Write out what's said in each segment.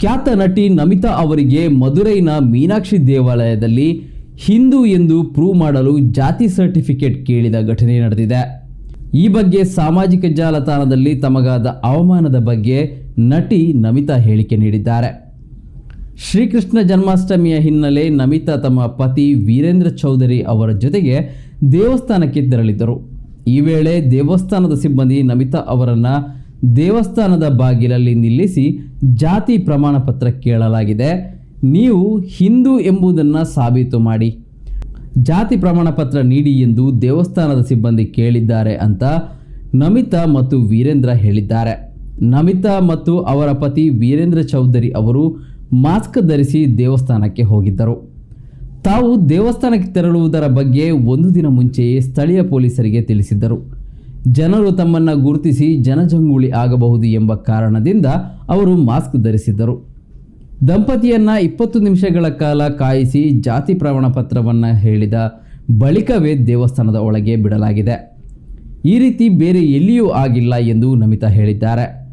ಖ್ಯಾತ ನಟಿ ನಮಿತಾ ಅವರಿಗೆ ಮಧುರೈನ ಮೀನಾಕ್ಷಿ ದೇವಾಲಯದಲ್ಲಿ ಹಿಂದೂ ಎಂದು ಪ್ರೂವ್ ಮಾಡಲು ಜಾತಿ ಸರ್ಟಿಫಿಕೇಟ್ ಕೇಳಿದ ಘಟನೆ ನಡೆದಿದೆ. ಈ ಬಗ್ಗೆ ಸಾಮಾಜಿಕ ಜಾಲತಾಣದಲ್ಲಿ ತಮಗಾದ ಅವಮಾನದ ಬಗ್ಗೆ ನಟಿ ನಮಿತಾ ಹೇಳಿಕೆ ನೀಡಿದ್ದಾರೆ. ಶ್ರೀಕೃಷ್ಣ ಜನ್ಮಾಷ್ಟಮಿಯ ಹಿನ್ನೆಲೆ ನಮಿತಾ ತಮ್ಮ ಪತಿ ವೀರೇಂದ್ರ ಚೌಧರಿ ಅವರ ಜೊತೆಗೆ ದೇವಸ್ಥಾನಕ್ಕೆ ತೆರಳಿದ್ದರು. ಈ ವೇಳೆ ದೇವಸ್ಥಾನದ ಸಿಬ್ಬಂದಿ ನಮಿತಾ ಅವರನ್ನು ದೇವಸ್ಥಾನದ ಬಾಗಿಲಲ್ಲಿ ನಿಲ್ಲಿಸಿ ಜಾತಿ ಪ್ರಮಾಣ ಪತ್ರ ಕೇಳಲಾಗಿದೆ. ನೀವು ಹಿಂದೂ ಎಂಬುದನ್ನು ಸಾಬೀತು ಮಾಡಿ. ಜಾತಿ ಪ್ರಮಾಣ ಪತ್ರ ನೀಡಿ ಎಂದು ದೇವಸ್ಥಾನದ ಸಿಬ್ಬಂದಿ ಕೇಳಿದ್ದಾರೆ ಅಂತ ನಮಿತಾ ಮತ್ತು ವೀರೇಂದ್ರ ಹೇಳಿದ್ದಾರೆ. ನಮಿತಾ ಮತ್ತು ಅವರ ಪತಿ ವೀರೇಂದ್ರ ಚೌಧರಿ ಅವರು ಮಾಸ್ಕ್ ಧರಿಸಿ ದೇವಸ್ಥಾನಕ್ಕೆ ಹೋಗಿದ್ದರು. ತಾವು ದೇವಸ್ಥಾನಕ್ಕೆ ತೆರಳುವುದರ ಬಗ್ಗೆ ಒಂದು ದಿನ ಮುಂಚೆಯೇ ಸ್ಥಳೀಯ ಪೊಲೀಸರಿಗೆ ತಿಳಿಸಿದ್ದರು. ಜನರು ತಮ್ಮನ್ನು ಗುರುತಿಸಿ ಜನಜಂಗುಳಿ ಆಗಬಹುದು ಎಂಬ ಕಾರಣದಿಂದ ಅವರು ಮಾಸ್ಕ್ ಧರಿಸಿದ್ದರು. ದಂಪತಿಯನ್ನ ಇಪ್ಪತ್ತು ನಿಮಿಷಗಳ ಕಾಲ ಕಾಯಿಸಿ ಜಾತಿ ಪ್ರಮಾಣ ಪತ್ರವನ್ನು ಹೇಳಿದ ಬಳಿಕವೇ ದೇವಸ್ಥಾನದ ಒಳಗೆ ಬಿಡಲಾಗಿದೆ. ಈ ರೀತಿ ಬೇರೆ ಎಲ್ಲಿಯೂ ಆಗಿಲ್ಲ ಎಂದು ನಮಿತಾ ಹೇಳಿದ್ದಾರೆ.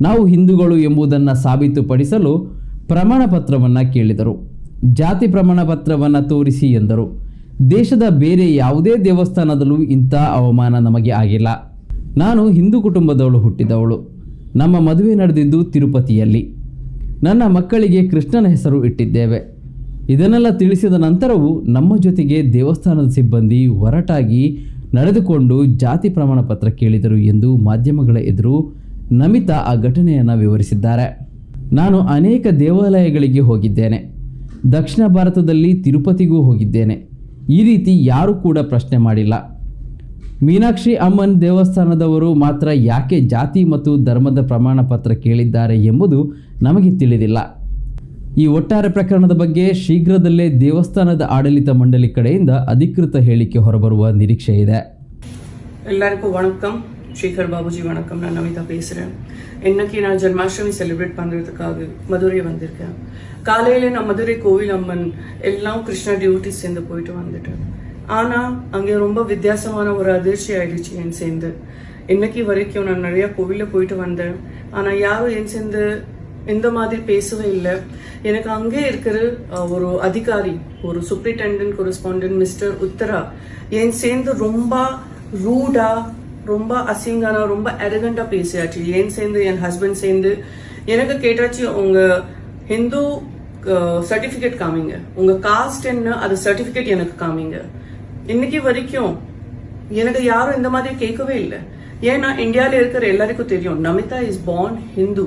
ನಾವು ಹಿಂದೂಗಳು ಎಂಬುದನ್ನು ಸಾಬೀತುಪಡಿಸಲು ಪ್ರಮಾಣ ಪತ್ರವನ್ನು ಕೇಳಿದರು. ಜಾತಿ ಪ್ರಮಾಣ ಪತ್ರವನ್ನು ತೋರಿಸಿ ಎಂದರು. ದೇಶದ ಬೇರೆ ಯಾವುದೇ ದೇವಸ್ಥಾನದಲ್ಲೂ ಇಂಥ ಅವಮಾನ ನಮಗೆ ಆಗಿಲ್ಲ. ನಾನು ಹಿಂದೂ ಕುಟುಂಬದವಳು ಹುಟ್ಟಿದವಳು. ನಮ್ಮ ಮದುವೆ ನಡೆದಿದ್ದು ತಿರುಪತಿಯಲ್ಲಿ. ನನ್ನ ಮಕ್ಕಳಿಗೆ ಕೃಷ್ಣನ ಹೆಸರು ಇಟ್ಟಿದ್ದೇವೆ. ಇದನ್ನೆಲ್ಲ ತಿಳಿಸಿದ ನಂತರವೂ ನಮ್ಮ ಜೊತೆಗೆ ದೇವಸ್ಥಾನದ ಸಿಬ್ಬಂದಿ ಹೊರಟಾಗಿ ನಡೆದುಕೊಂಡು ಜಾತಿ ಪ್ರಮಾಣ ಪತ್ರ ಕೇಳಿದರು ಎಂದು ಮಾಧ್ಯಮಗಳ ಎದುರು ನಮಿತಾ ಆ ಘಟನೆಯನ್ನು ವಿವರಿಸಿದ್ದಾರೆ. ನಾನು ಅನೇಕ ದೇವಾಲಯಗಳಿಗೆ ಹೋಗಿದ್ದೇನೆ. ದಕ್ಷಿಣ ಭಾರತದಲ್ಲಿ ತಿರುಪತಿಗೂ ಹೋಗಿದ್ದೇನೆ. ಈ ರೀತಿ ಯಾರೂ ಕೂಡ ಪ್ರಶ್ನೆ ಮಾಡಿಲ್ಲ. ಮೀನಾಕ್ಷಿ ಅಮ್ಮನ್ ದೇವಸ್ಥಾನದವರು ಮಾತ್ರ ಯಾಕೆ ಜಾತಿ ಮತ್ತು ಧರ್ಮದ ಪ್ರಮಾಣ ಪತ್ರ ಕೇಳಿದ್ದಾರೆ ಎಂಬುದು ನಮಗೆ ತಿಳಿದಿಲ್ಲ. ಈ ಒಟ್ಟಾರೆ ಪ್ರಕರಣದ ಬಗ್ಗೆ ಶೀಘ್ರದಲ್ಲೇ ದೇವಸ್ಥಾನದ ಆಡಳಿತ ಮಂಡಳಿ ಕಡೆಯಿಂದ ಅಧಿಕೃತ ಹೇಳಿಕೆ ಹೊರಬರುವ ನಿರೀಕ್ಷೆ ಇದೆ ಎಲ್ಲರಿಗೂ ವಣಕಂ ஸ்ரீகர் பாபுஜி வணக்கம். நான் நமிதா பேசுகிறேன் இன்னைக்கு நான் ஜென்மாஷ்டமி செலிப்ரேட் பண்ணுறதுக்காக மதுரை வந்திருக்கேன். காலையில நான் மதுரை கோவில் அம்மன் எல்லாம் கிருஷ்ணா டியூட்டி சேர்ந்து போயிட்டு வந்துட்டேன். ஆனால் அங்கே ரொம்ப வித்தியாசமான ஒரு அதிர்ச்சி ஆயிடுச்சு என் சேர்ந்து. இன்னைக்கு வரைக்கும் நான் நிறைய கோவிலில் போயிட்டு வந்தேன். ஆனால் யாரும் என் சேர்ந்து இந்த மாதிரி பேசவே இல்லை. எனக்கு அங்கே இருக்கிற ஒரு அதிகாரி ஒரு சூப்ரிண்டென்டென்ட் கொரஸ்பாண்டன்ட் மிஸ்டர் உத்தரா என் சேர்ந்து ரொம்ப ரூடா ரொம்ப அசிங்கானா ரொம்ப அரகண்டா பேசியாச்சு ஏன் சேர்ந்து என் ஹஸ்பண்ட் சேர்ந்து? எனக்கு கேட்டாச்சு உங்க ஹிந்து சர்டிபிகேட் காமிங்க. உங்க காஸ்ட் என்ன அது சர்டிபிகேட் எனக்கு காமிங்க. இன்னைக்கு வரைக்கும் எனக்கு யாரும் இந்த மாதிரி கேட்கவே இல்லை. ஏன்னா இந்தியால இருக்கிற எல்லாருக்கும் தெரியும் Namitha is born Hindu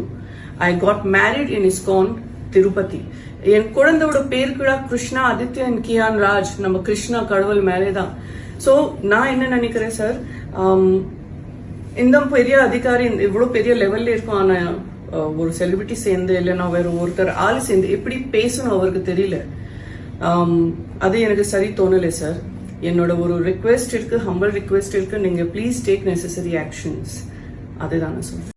I got married in ISKCON Tirupati என் குழந்தையோட பேர் கூட கிருஷ்ணா ஆதித்யன் கியான் ராஜ். நம்ம கிருஷ்ணா கடவுள் மேலே தான் ஸோ நான் என்ன நினைக்கிறேன் சார் um, இந்த பெரிய அதிகாரி இவ்வளோ பெரிய லெவல்ல இருக்கும் ஆனால் uh, ஒரு செலிபிரிட்டி சேர்ந்து இல்லைன்னா வேற ஒருத்தர் ஆள் சேர்ந்து எப்படி பேசணும் அவருக்கு தெரியல. Um, அது எனக்கு சரி தோணலை சார் என்னோட ஒரு ரிக்வெஸ்ட் இருக்கு ஹம்பிள் ரிக்வெஸ்ட் இருக்கு. நீங்க ப்ளீஸ் டேக் நெசசரி ஆக்ஷன்ஸ் அதுதான் நான் சொல்றேன்.